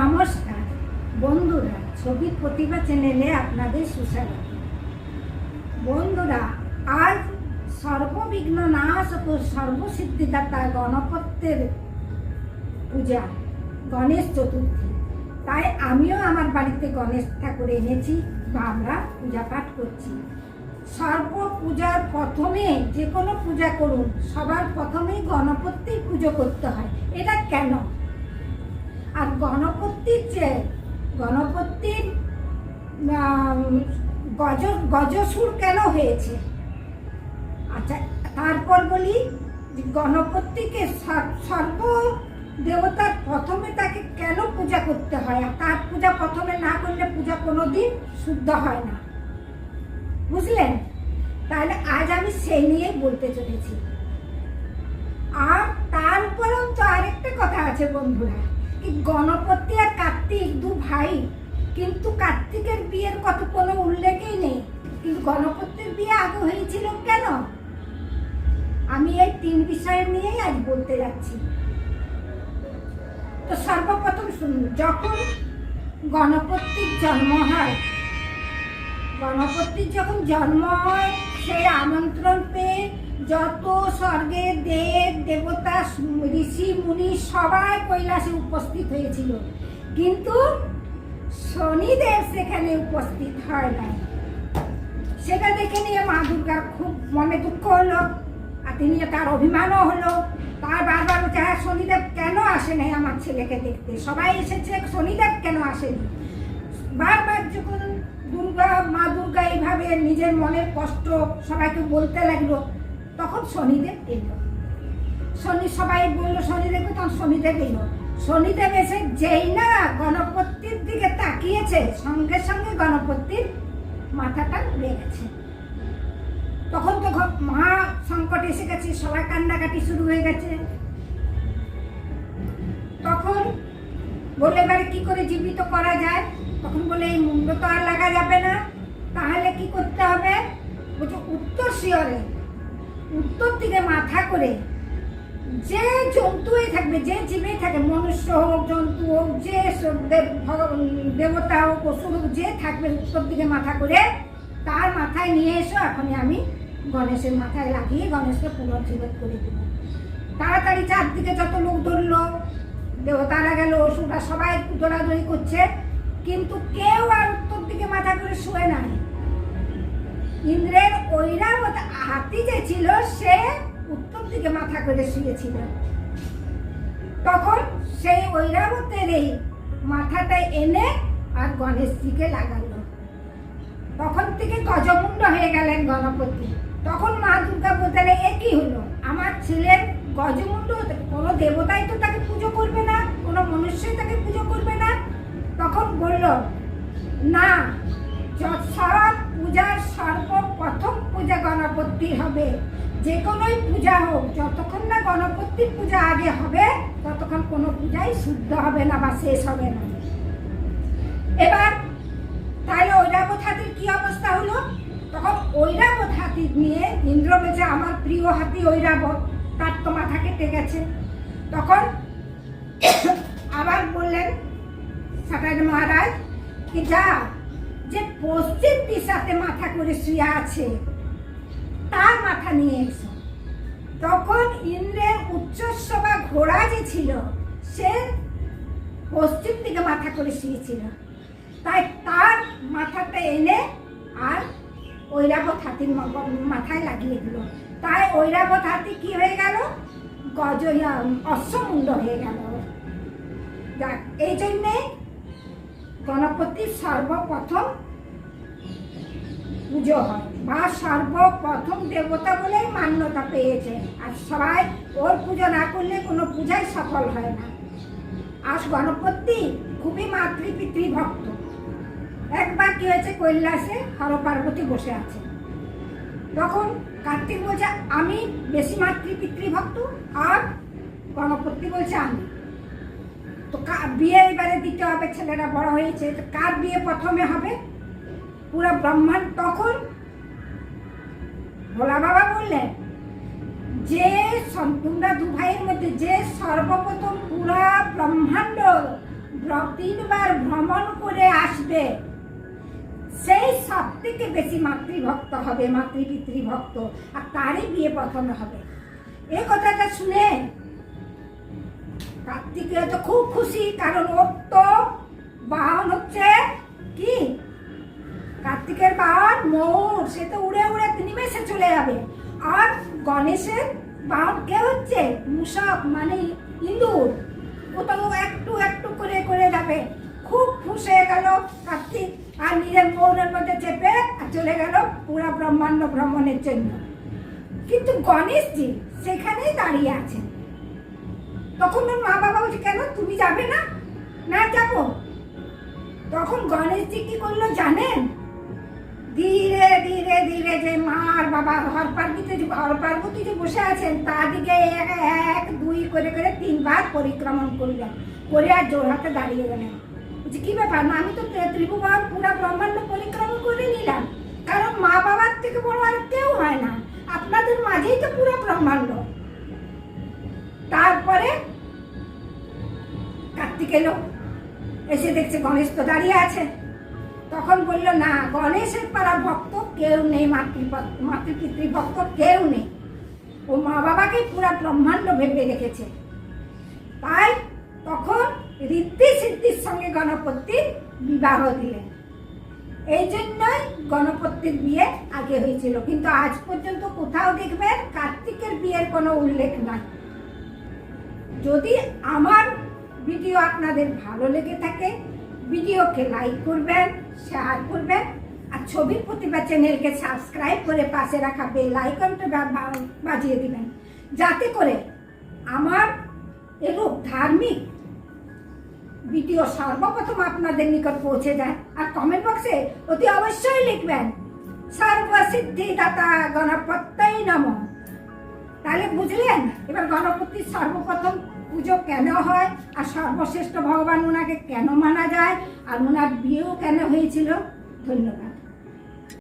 নমস্কার। বন্ধুরা ছবি প্রতিভা চ্যানেলে আপনাদের সুস্বাগত। বন্ধুরা, আজ সর্ববিঘ্ন নাশ ও সর্বসিদ্ধিদাতা গণপত্যের পূজা, গণেশ চতুর্থী। তাই আমিও আমার বাড়িতে গণেশ ঠাকুর এনেছি বা আমরা পূজা পাঠ করছি। সর্ব পূজার প্রথমে যে কোনো পূজা করুন, সবার প্রথমেই গণপতির পুজো করতে হয়। এটা কেন? আর গণপতির যে গণপতির গজ, গজসুর কেন হয়েছে? আচ্ছা তারপর বলি, গণপতিকে সর- সর্ব দেবতার প্রথমে তাকে কেন পূজা করতে হয়? আর তার পূজা প্রথমে না করলে পূজা কোনোদিন শুদ্ধ হয় না। বুঝলেন? তাহলে আজ আমি সেই নিয়ে বলতে চলেছি। আর তারপরেও তো আরেকটা কথা আছে বন্ধুরা। গণপতি আর কার্তিক, দু ভাই। কিন্তু কার্তিকের বিয়ের কত কোনো উল্লেখই নেই। কিন্তু গণপতির বিয়ে আগে হয়েছিল কেন? আমি এই তিন বিষয় নিয়েই আজ বলতে যাচ্ছি। তো সর্বপ্রথম শুনুন, যখন গণপতির জন্ম হয়, গণপতির যখন জন্ম হয়, সেই আমন্ত্রণ যত স্বর্গের দেব, দেবতা, ঋষি, মুনি সবাই কৈলাসে উপস্থিত হয়েছিল। কিন্তু শনিদেব সেখানে উপস্থিত হয় নাই। সেটা দেখে নিয়ে মা দুর্গার খুব মনে দুঃখ হলো আর তিনি তার অভিমানও হলো। তার বারবার বলছে হ্যাঁ শনিদেব কেন আসে নাই আমার ছেলেকে দেখতে? সবাই এসেছে, শনিদেব কেন আসেনি? বারবার যখন দুর্গা, মা দুর্গা এইভাবে নিজের মনের কষ্ট সবাইকে বলতে লাগল তখন শনিদেব এলো। শনি সবাই বলল শনিদেব তখন শনিদেব এলো। শনিদেব এসে যেই না গণপতির দিকে তাকিয়েছে, সঙ্গে সঙ্গে গণপতির মাথাটা উড়ে গেছে তখন তো মহা সংকট এসে গেছে সবাই কান্নাকাটি শুরু হয়ে গেছে। তখন বলে এবারে কি করে জীবিত করা যায়? তখন বলে এই মুন্ড তো আর লাগা যাবে না। তাহলে কি করতে হবে? বলছে, উত্তর শিয়রে উত্তর দিকে মাথা করে যে জন্তুই থাকবে, যে জীবেই থাকে, মনুষ্য হোক, জন্তু হোক, যে দেবতা হোক, পশু হোক, যে থাকবে উত্তর দিকে মাথা করে, তার মাথায় নিয়ে এসো, এখনই আমি গণেশের মাথায় লাগিয়ে গণেশকে পুনর্জীবিত করে দেব। তাড়াতাড়ি চারদিকে যত লোক ধরলো, দেবতারা গেল অসুরা সবাই দৌড়াদৌড়ি করছে, কিন্তু কেউ আর উত্তর দিকে মাথা করে শুয়ে নাই। ইন্দ্রের ঐরাবত হাতি যে ছিল, সে উত্তর দিকে মাথা করে শুয়েছিল। তখন সেই ঐরাবতের এই মাথাটা এনে আর গণেশজিকে লাগালো। তখন থেকে গজমুণ্ড হয়ে গেলেন গণপতি। তখন মা দুর্গা বলতে এ কি হলো? আমার ছেলের গজমুণ্ড কোনো দেবতাই তো তাকে পুজো করবে না, কোনো মনুষ্যই তাকে পুজো করবে না? তখন বলল, না সব পূজার সর্বপ্রথম পূজা গণপতি হবে। যে কোনোই পূজা হোক, যতক্ষণ না গণপতির পূজা আগে হবে, ততক্ষণ কোনো পূজাই শুদ্ধ হবে না বা শেষ হবে না। এবার তাহলে ঐরাবত কি অবস্থা হলো? তখন ঐরাবত হাতি নিয়ে ইন্দ্র আমার প্রিয় হাতি ঐরাবত, তার তো মাথা কেটে গেছে তখন আবার বললেন সাটাজ মহারাজ, কি যা যে পশ্চিম দিশাতে মাথা করে শুয়ে আছে, তার মাথা নিয়ে এসো। তখন ইন্দ্রের উচ্চস্ববা ঘোড়া যে ছিল, সে পশ্চিম দিকে মাথা করে শুয়েছিল। তাই তার মাথাটা এনে আর ঐরাবত হাতির মাথায় লাগিয়ে দিল। তাই ঐরাবত হাতি কি হয়ে গেল? গজ অশ্বমুণ্ড হয়ে গেল। এই জন্যে গণপতি সর্বপ্রথম পুজো হয়। বা সর্বপ্রথম দেবতা বলেই মান্যতা পেয়েছে। আর সবাই ওর পুজো না করলে কোনো পূজাই সফল হয় না। আর গণপতি খুবই মাতৃ পিতৃ ভক্ত। একবার কি হয়েছে কৈলাসে হর পার্বতী বসে আছে। তখন কার্তিক বলছে, আমি বেশি মাতৃ পিতৃ ভক্ত, আর গণপতি বলছে, আমি। তো বিয়ে এবারে দিতে হবে, ছেলেরা বড় হয়েছে, তো কার বিয়ে প্রথমে হবে? পুরো ব্রহ্মাণ্ড তখন ভোলা বাবা বললেন যে তোমরা দু ভাইয়ের মধ্যে, যে সর্বপ্রথম পুরা ব্রহ্মাণ্ড তিনবার ভ্রমণ করে আসবে, সেই সব থেকে বেশি মাতৃভক্ত হবে, মাতৃপিতৃভক্ত, আর তারই বিয়ে প্রথমে হবে। এই কথাটা শুনে কার্তিকেয় তো খুব খুশি, কারণ ওর তো ময়ূর সে তো উড়ে উড়ে নিমেষে চলে যাবে। আর গণেশের বাহন কে হচ্ছে? মূষক মানে ইন্দুর ও তো একটু একটু করে করে যাবে। খুব খুশ হয়ে গেল কার্তিক। আর নিজের মৌরের মধ্যে চেপে চলে গেল পুরা ব্রহ্মাণ্ড ভ্রমণের জন্য। কিন্তু গণেশজি সেখানেই দাঁড়িয়ে আছেন তখন ওর মা বাবা বলছে, কেন? তুমি যাবে না? না, যাব। তখন গণেশজি কি করল জানেন? ধীরে ধীরে ধীরে যে মা আর বাবা হর পার্বতী যে, হর পার্বতী যে বসে আছেন তার দিকে এক এক, দুই করে করে তিনবার পরিক্রমণ করলেন। করে আর জোর হাতে দাঁড়িয়ে গেলেন। বলছি, কি ব্যাপার? না আমি তো ত্রি- ত্রিভুবন পুরা ব্রহ্মাণ্ড পরিক্রমণ করে নিলাম। কারণ মা বাবার থেকে বড় আর কেউ হয় না। আপনাদের মাঝেই তো পুরো ব্রহ্মাণ্ড। তারপরে কার্তিক এলো। এসে দেখছে গণেশ তো দাঁড়িয়ে আছে। তখন বলল, না, গণেশের পাড়া ভক্ত কেউ নেই মাতৃভক্ত মাতৃপিতৃ ভক্ত কেউ নেই। ও মা বাবাকে পুরা ব্রহ্মাণ্ড ভেবে রেখেছে। তাই তখন ঋদ্ধি সিদ্ধির সঙ্গে গণপতির বিবাহ দিলেন। এই জন্যই গণপতির বিয়ে আগে হয়েছিল। কিন্তু আজ পর্যন্ত কোথাও দেখবেন কার্তিকের বিয়ের কোনো উল্লেখ নাই। যদি আমার ভিডিও আপনাদের ভালো লেগে থাকে, ভিডিওকে লাইক করবেন শেয়ার করবেন আর ছবির প্রতিভা চ্যানেলকে সাবস্ক্রাইব করে পাশে রাখা বেল আইকনটা বাজিয়ে দিবেন। যাতে করে আমার এরূপ ধার্মিক ভিডিও সর্বপ্রথম আপনাদের নিকট পৌঁছে যায়। আর কমেন্ট বক্সে অতি অবশ্যই লিখবেন সর্বসিদ্ধি দাতা গণপত্যই নমঃ। তাহলে বুঝলেন? এবার গণপতি সর্বপ্রথম পুজো কেন হয়? আর সর্বশ্রেষ্ঠ ভগবান ওনাকে কেন মানা যায়? আর ওনার বিয়েও কেন হয়েছিল? ধন্যবাদ।